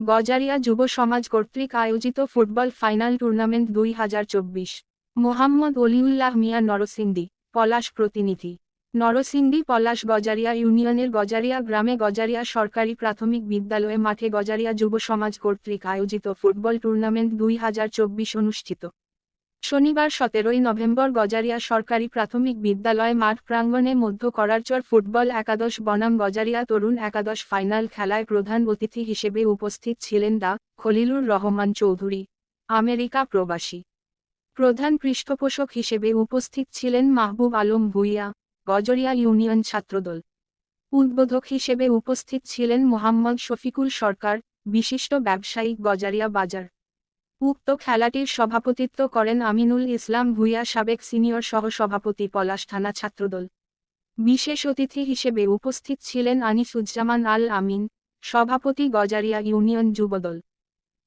গজারিয়া যুব সমাজ কর্তৃক আয়োজিত ফুটবল ফাইনাল টুর্নামেন্ট দুই হাজার চব্বিশ। মোহাম্মদ অলিউল্লাহ মিয়া নরসিন্দি পলাশ প্রতিনিধি। নরসিন্দি পলাশ গজারিয়া ইউনিয়নের গজারিয়া গ্রামে গজারিয়া সরকারি প্রাথমিক বিদ্যালয়ে মাঠে গজারিয়া যুব সমাজ কর্তৃক আয়োজিত ফুটবল টুর্নামেন্ট দুই হাজার চব্বিশ অনুষ্ঠিত। শনিবার সতেরোই নভেম্বর গজারিয়া সরকারি প্রাথমিক বিদ্যালয় মাঠ প্রাঙ্গণে মধ্য করারচর ফুটবল একাদশ বনাম গজারিয়া তরুণ একাদশ ফাইনাল খেলায় প্রধান অতিথি হিসেবে উপস্থিত ছিলেন দা খলিলুর রহমান চৌধুরী, আমেরিকা প্রবাসী। প্রধান পৃষ্ঠপোষক হিসেবে উপস্থিত ছিলেন মাহবুব আলম ভুইয়া, গজরিয়া ইউনিয়ন ছাত্রদল। উদ্বোধক হিসেবে উপস্থিত ছিলেন মোহাম্মদ শফিকুল সরকার, বিশিষ্ট ব্যবসায়িক গজারিয়া বাজার। উক্ত খেলাটির সভাপতিত্ব করেন আমিনুল ইসলাম ভুইয়া সাবেক সিনিয়র সহসভাপতি পলাশ থানা ছাত্রদল। বিশেষ অতিথি হিসেবে উপস্থিত ছিলেন আনিসুজ্জামান আল আমিন, সভাপতি গজারিয়া ইউনিয়ন যুবদল।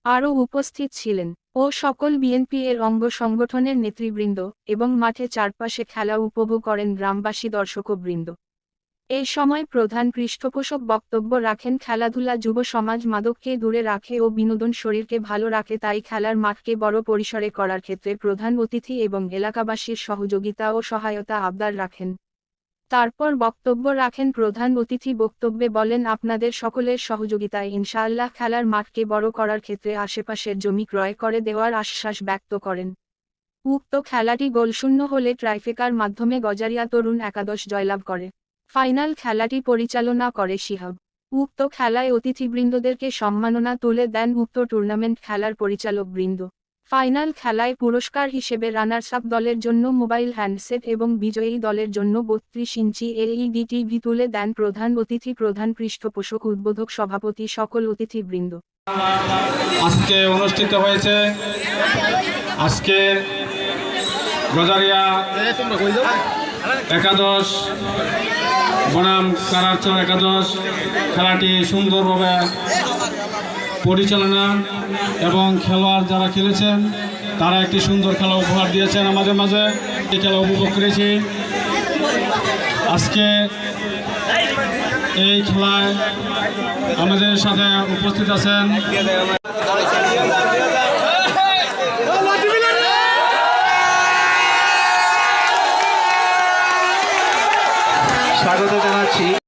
আরও উপস্থিত ছিলেন ও সকল বিএনপি এর অঙ্গ সংগঠনের নেতৃবৃন্দ এবং মাঠে চারপাশে খেলা উপভোগ করেন গ্রামবাসী দর্শকবৃন্দ। এই সময় প্রধান পৃষ্ঠপোষক বক্তব্য রাখেন, খেলাধুলা যুব সমাজ মাদককে দূরে রাখে ও বিনোদন শরীরকে ভালো রাখে, তাই খেলার মাঠকে বড় পরিসরে করার ক্ষেত্রে প্রধান অতিথি এবং এলাকাবাসীর সহযোগিতা ও সহায়তা আবদার রাখেন। তারপর বক্তব্য রাখেন, প্রধান অতিথি বক্তব্যে বলেন, আপনাদের সকলের সহযোগিতায় ইনশাআল্লাহ খেলার মাঠকে বড় করার ক্ষেত্রে আশেপাশের জমি ক্রয় করে দেওয়ার আশ্বাস ব্যক্ত করেন। উক্ত খেলাটি গোলশূন্য হলে ট্রাইফেকার মাধ্যমে গজারিয়া তরুণ একাদশ জয়লাভ করে। ফাইনাল খেলাটি পরিচালনা করে শিহাব। উক্ত খেলায় অতিথিবৃন্দদেরকে সম্মাননা তুলে দেন উক্ত টুর্নামেন্ট খেলার পরিচালকবৃন্দ ফাইনাল খেলায় পুরস্কার হিসেবে রানার্স আপ দলের জন্য মোবাইল হ্যান্ডসেট এবং বিজয়ী দলের জন্য বত্রিশ ইঞ্চি এলইডি টিভি তুলে দেন প্রধান অতিথি, প্রধান পৃষ্ঠপোষক, উদ্বোধক সভাপতি সকল অতিথিবৃন্দ। আজকে অনুষ্ঠিত হয়েছে, আজকে গজারিয়া একাদশ, বনাম কারাচর একাদশ, খেলাটি সুন্দরভাবে পরিচালনা এবং খেলোয়াড় যারা খেলেছেন, তারা একটি সুন্দর খেলা উপহার দিয়েছেন আমাদের মাঝে। এই খেলা উপভোগ করেছি। আজকে এই খেলায় আমাদের সাথে উপস্থিত আছেন স্বাগত জানাচ্ছি।